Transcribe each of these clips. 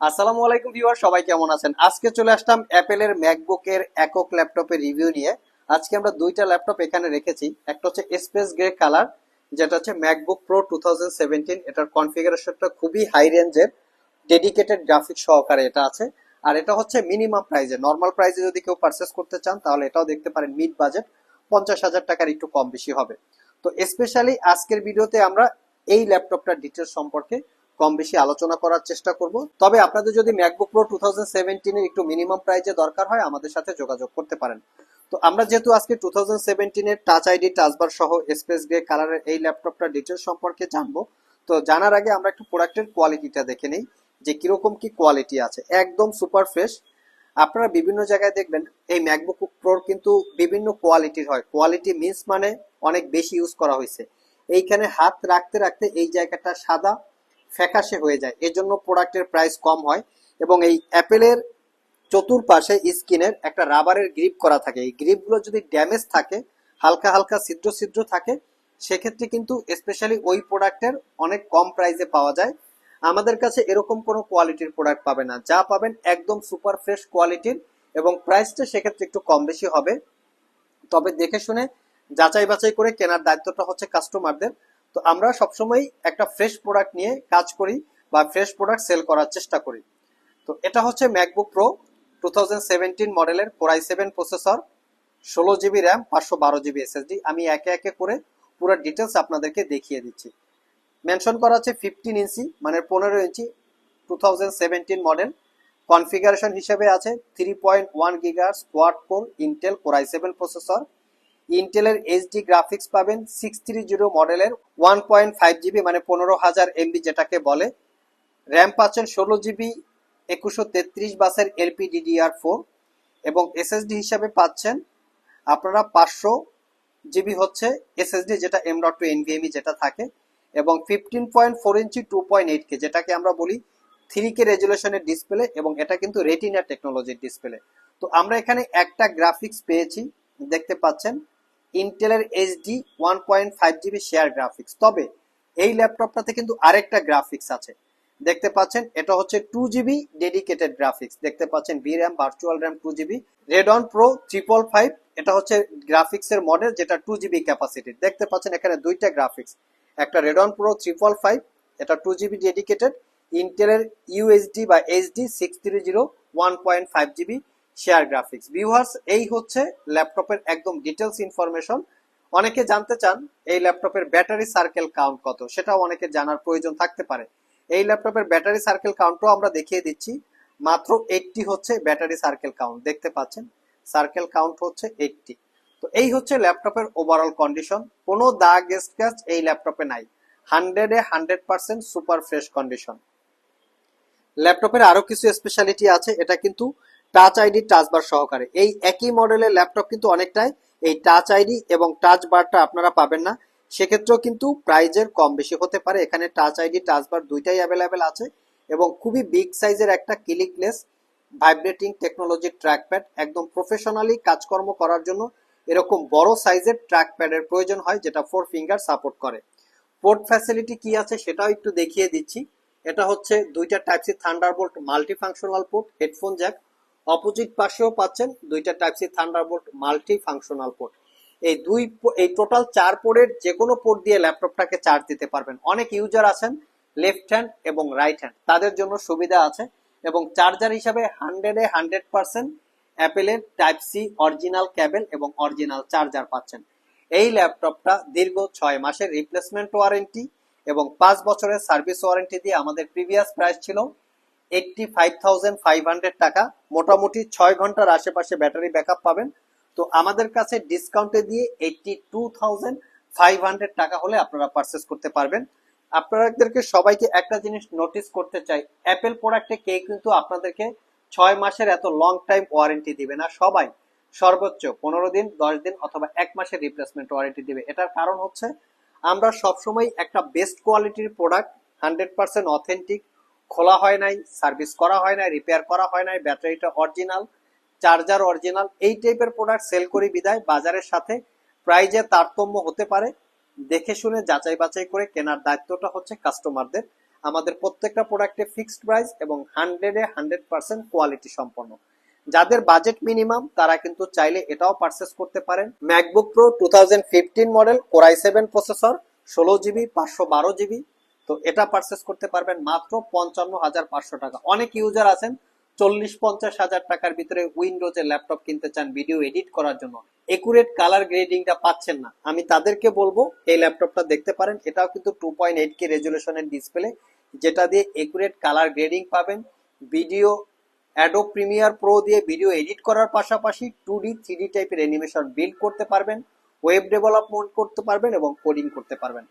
আসসালামু আলাইকুম ভিউয়ার, সবাই কেমন আছেন? আজকে চলে আসলাম অ্যাপেলের ম্যাকবুকের একক ল্যাপটপের রিভিউ নিয়ে। আজকে আমরা দুইটা ল্যাপটপ এখানে রেখেছি। একটা হচ্ছে স্পেস গ্রে কালার যেটা হচ্ছে ম্যাকবুক প্রো টু এটার কনফিগারেশনটা খুবই হাই রেঞ্জের ডেডিকেটেড গ্রাফিক্স সহকারে এটা আছে। আর এটা হচ্ছে মিনিমাম প্রাইজে নর্মাল প্রাইজে যদি কেউ পারচেস করতে চান, তাহলে এটাও দেখতে পারেন মিড বাজেট পঞ্চাশ হাজার টাকার একটু কম বেশি হবে। তো স্পেশালি আজকের ভিডিওতে আমরা এই ল্যাপটপটার ডিটেলস সম্পর্কে কম বেশি আলোচনা করার চেষ্টা করব। তবে আপনাদের যদি ম্যাকবুক প্রো টু থাউজেন্ড একটু মিনিমাম প্রাইজে দরকার হয়, আমাদের সাথে যোগাযোগ করতে পারেন। তো আমরা যেহেতু আজকে টু থাউজেন্ড সেভেন্টিনের টাচ আইডি টাচবার সহ স্পেস গ্রে কালারের এই ল্যাপটপটা ডিটেলস সম্পর্কে জানব। তো জানার আগে আমরা একটু প্রোডাক্টের কোয়ালিটিটা দেখে নিই, যে কীরকম কি কোয়ালিটি আছে। একদম সুপার ফ্রেশ আপনারা বিভিন্ন জায়গায় দেখবেন, এই ম্যাকবুক প্রোর কিন্তু বিভিন্ন কোয়ালিটির হয়। কোয়ালিটি মিন্স মানে অনেক বেশি ইউজ করা হয়েছে। এইখানে হাত রাখতে রাখতে এই জায়গাটা সাদা। ফ্যাকাশে হয়ে যায়। এজন্য প্রোডাক্টের প্রাইস কম হয় এবং এই অ্যাপেলের চতুর্পাশে স্কিনের একটা রাবারের গ্রিপ করা থাকে। এই গ্রিপগুলো যদি ড্যামেজ থাকে, হালকা হালকা ছিদ্র ছিদ্র থাকে, সেক্ষেত্রে কিন্তু স্পেশালি ওই প্রোডাক্টের অনেক কম প্রাইসে পাওয়া যায়। আমাদের কাছে এরকম কোনো কোয়ালিটির প্রোডাক্ট পাবে না। যা পাবেন একদম সুপার ফ্রেশ কোয়ালিটির এবং প্রাইসটা সেক্ষেত্রে একটু কম বেশি হবে। তবে দেখে শুনে, যাচাই বাছাই করে কেনার দায়িত্বটা হচ্ছে কাস্টমারদের। তো আমরা সবসময় একটা ফ্রেশ প্রোডাক্ট নিয়ে কাজ করি বা ফ্রেশ প্রোডাক্ট সেল করার চেষ্টা করি। তো এটা হচ্ছে ম্যাকবুক প্রো টু মডেলের কোরাই সেভেন প্রসেসর ষোলো জিবি র্যাম পাঁচশো বারো জিবি এসএসডি আমি একে একে করে পুরো ডিটেলস আপনাদেরকে দেখিয়ে দিচ্ছি। মেনশন করা আছে ফিফটিন ইঞ্চি মানে পনেরো ইঞ্চি টু মডেল কনফিগারেশন হিসেবে আছে three point one গিগার quad core Intel core i seven processor ইন্টেলের এইচডি গ্রাফিক্স পাবেন সিক্স থ্রি জিরো মডেলের ওয়ান পয়েন্ট ফাইভ জিবি মানে পনেরো হাজার এমবি যেটাকে বলে। র্যাম পাচ্ছেন ষোলো জিবি একুশশো তেত্রিশ বাসের এলপি ডিডিআর ফোর এবং এসএসডি হিসাবে পাচ্ছেন আপনারা পাঁচশো জিবি হচ্ছে এসএসডি যেটা এম ডট টু এনভিএমই যেটা থাকে, এবং fifteen point four inch two point eight K যেটাকে আমরা বলি থ্রি কে রেজুলেশনের ডিসপ্লে এবং এটা কিন্তু রেটিনা টেকনোলজির ডিসপ্লে তো আমরা এখানে একটা গ্রাফিক্স পেয়েছি, দেখতে পাচ্ছেন। ইন্টেলের HD one point five GB share graphics তবে এই ল্যাপটপটাতে কিন্তু আরেকটা গ্রাফিক্স আছে। দেখতে পাচ্ছেন, এটা হচ্ছে টু জিবি ডেডিকেটেড গ্রাফিক্স দেখতে পাচ্ছেন V RAM virtual RAM two GB Radeon Pro triple five এটা হচ্ছে গ্রাফিক্স এর মডেল যেটা টু জিবি ক্যাপাসিটি দেখতে পাচ্ছেন, এখানে দুইটা গ্রাফিক্স একটা রেডন প্রো ট্রিপল ফাইভ এটা টু জিবি ডেডিকেটেড ইন্টেলের ইউএসডি বা HD six three zero one point five GB share graphics. Viewers, এই হচ্ছে ল্যাপটপের একদম ডিটেলস ইনফরমেশন। অনেকে জানতে চান, এই ল্যাপটপের ব্যাটারি সার্কেল কাউন্ট কত? সেটাও অনেকে জানার প্রয়োজন থাকতে পারে। এই ল্যাপটপের ব্যাটারি সার্কেল কাউন্টও আমরা দেখিয়ে দিচ্ছি। মাত্র এইটটি হচ্ছে ব্যাটারি সার্কেল কাউন্ট। দেখতে পাচ্ছেন? সার্কেল কাউন্ট হচ্ছে এইটটি তো এই হচ্ছে ল্যাপটপের ওভারঅল কন্ডিশন কোনো দাগ স্ক্র্যাচ এই ল্যাপটপে নাই। হান্ড্রেডে hundred percent super fresh condition ল্যাপটপের আরও কিছু স্পেশালিটি আছে। এটা কিন্তু টাচ আইডি টাচ বার সহকারে। এই একই মডেলের ল্যাপটপ কিন্তু অনেকটাই এই টাচ আইডি এবং টাচ বারটা আপনারা পাবেন না। সেক্ষেত্রেও কিন্তু প্রাইজের কম বেশি হতে পারে। এখানে টাচ আইডি টাচ বার দুইটাই অ্যাভেলেবেল আছে এবং খুবই বিগ সাইজের একটা ক্লিকলেস ভাইব্রেটিং টেকনোলজির ট্র্যাকপ্যাড একদম প্রফেশনালি কাজকর্ম করার জন্য এরকম বড় সাইজের ট্র্যাকপ্যাডের প্রয়োজন হয়, যেটা ফোর ফিঙ্গার সাপোর্ট করে। পোর্ট ফ্যাসিলিটি কি আছে সেটাও একটু দেখিয়ে দিচ্ছি। এটা হচ্ছে দুইটা type C Thunderbolt multi functional port headphone jack opposite পাশেও পাচ্ছেন দুইটা type C Thunderbolt multi functional port এই দুই এই টোটাল চার পোর্টের যে কোনো পোর্ট দিয়ে ল্যাপটপটাকে চার্জ দিতে পারবেন। অনেক ইউজার আছেন লেফট হ্যান্ড এবং রাইট হ্যান্ড তাদের জন্য সুবিধা আছে এবং চার্জার হিসাবে হান্ড্রেডে হান্ড্রেড পার্সেন্ট অ্যাপেলের টাইপ সি অরিজিনাল ক্যাবেল এবং অরিজিনাল চার্জার পাচ্ছেন। এই ল্যাপটপটা দীর্ঘ ছয় মাসের রিপ্লেসমেন্ট ওয়ারেন্টি এবং পাঁচ বছরের সার্ভিস ওয়ারেন্টি দিয়ে আমাদের প্রিভিয়াস প্রাইস ছিল eighty five thousand five hundred টাকা। মোটামুটি ছয় ঘণ্টার আশেপাশে ব্যাটারি ব্যাকআপ পাবেন। তো আমাদের কাছে ডিসকাউন্টে দিয়ে eighty two thousand five hundred টাকা হলে আপনারা পারচেস করতে পারবেন। আপনাদেরকে সবাইকে একটা জিনিস নোটিস করতে চাই অ্যাপেল প্রোডাক্টে কে কিন্তু আপনাদেরকে ছয় মাসের এত লং টাইম ওয়ারেন্টি দিবে না। সবাই সর্বোচ্চ পনেরো দিন, দশ দিন অথবা এক মাসের রিপ্লেসমেন্ট ওয়ারেন্টি দিবে। এটার কারণ হচ্ছে আমরা সবসময় একটা বেস্ট কোয়ালিটির প্রোডাক্ট হান্ড্রেড পার্সেন্ট অথেন্টিক খোলা হয় নাই, সার্ভিস করা হয় নাই রিপেয়ার করা হয় নাই ব্যাটারিটা অরিজিনাল চার্জার অরিজিনাল এই টাইপের প্রোডাক্ট সেল করি বিদায়। বাজারের সাথে প্রাইজে তারতম্য হতে পারে, দেখে শুনে যাচাই বাছাই করে কেনার দায়িত্বটা হচ্ছে কাস্টমারদের আমাদের প্রত্যেকটা প্রোডাক্টে ফিক্সড প্রাইস এবং হান্ড্রেডে হান্ড্রেড পার্সেন্ট কোয়ালিটি সম্পন্ন। যাদের বাজেট মিনিমাম তারা কিন্তু চাইলে এটাও পারচেস করতে পারেন। MacBook Pro two model core i seven processor ষোলো জিবি পাঁচশো বারো জিবি তো এটা পারচেস করতে পারবেন মাত্র পঞ্চান্ন হাজার পাঁচশো টাকা। অনেক ইউজার আছেন, চল্লিশ পঞ্চাশ হাজার টাকার ভিতরে উইন্ডোজের ল্যাপটপ কিনতে চান ভিডিও এডিট করার জন্য। একুরেট কালার গ্রেডিংটা পাচ্ছেন না। আমি তাদেরকে বলব, এই ল্যাপটপটা দেখতে পারেন। এটাও কিন্তু টু পয়েন্ট এইট কে রেজুলেশনের ডিসপ্লে যেটা দিয়ে একুরেট কালার গ্রেডিং পাবেন। ভিডিও অ্যাডো প্রিমিয়ার প্রো দিয়ে ভিডিও এডিট করার পাশাপাশি টু ডি থ্রি ডি টাইপের অ্যানিমেশন বিল্ড করতে পারবেন। ওয়েব ডেভেলপমেন্ট করতে পারবেন এবং কোডিং করতে পারবেন।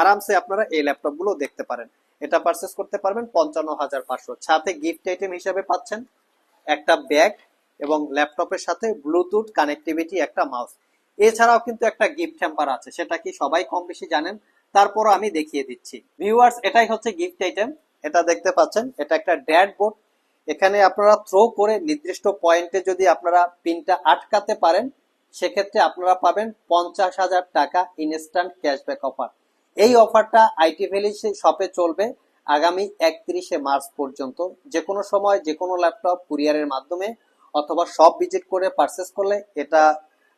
আরামসে আপনারা এই ল্যাপটপগুলো দেখতে পারেন। এটা পারচেস করতে পারবেন পঞ্চান্ন হাজার পাঁচশো। সাথে গিফট আইটেম হিসেবে পাচ্ছেন একটা ব্যাগ এবং ল্যাপটপের সাথে ব্লুটুথ কানেক্টিভিটি একটা মাউস এছাড়াও কিন্তু একটা গিফট হ্যাম্পার আছে, সেটা কি সবাই কম বেশি জানেন? তারপর আমি দেখিয়ে দিচ্ছি। ভিউয়ার্স এটাই হচ্ছে গিফট আইটেম এটা দেখতে পাচ্ছেন, এটা একটা ড্যাড বোর্ড এখানে আপনারা থ্রো করে নির্দিষ্ট পয়েন্টে যদি আপনারা পিনটা আটকাতে পারেন, সেক্ষেত্রে আপনারা পাবেন পঞ্চাশ হাজার টাকা ইনস্ট্যান্ট ক্যাশব্যাক অফার এই অফারটা আইটি ভ্যালি শপে চলবে আগামী একত্রিশে মার্চ পর্যন্ত। যে কোনো সময় যে কোনো ল্যাপটপ কুরিয়ারের মাধ্যমে অথবা সব ভিজিট করে পারচেস করলে এটা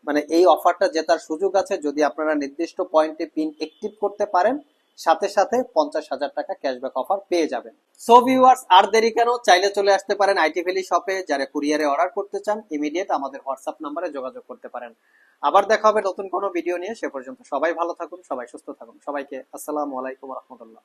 মানে এই অফারটা জেতার সুযোগ আছে। যদি আপনারা নির্দিষ্ট পয়েন্টে পিন অ্যাক্টিভ করতে পারেন সাথে সাথে পঞ্চাশ হাজার টাকা ক্যাশব্যাক অফার পেয়ে যাবেন। সো ভিউয়ার্স আর দেরি কেন? চাইলে চলে আসতে পারেন আইটি ভ্যালি শপে যারা কুরিয়ারে অর্ডার করতে চান ইমিডিয়েট আমাদের হোয়াটসঅ্যাপ নাম্বারে যোগাযোগ করতে পারেন। আবার দেখা হবে নতুন কোনো ভিডিও নিয়ে। সে পর্যন্ত সবাই ভালো থাকুন, সবাই সুস্থ থাকুন। সবাইকে আসসালামু আলাইকুম রহমতুল্লাহ।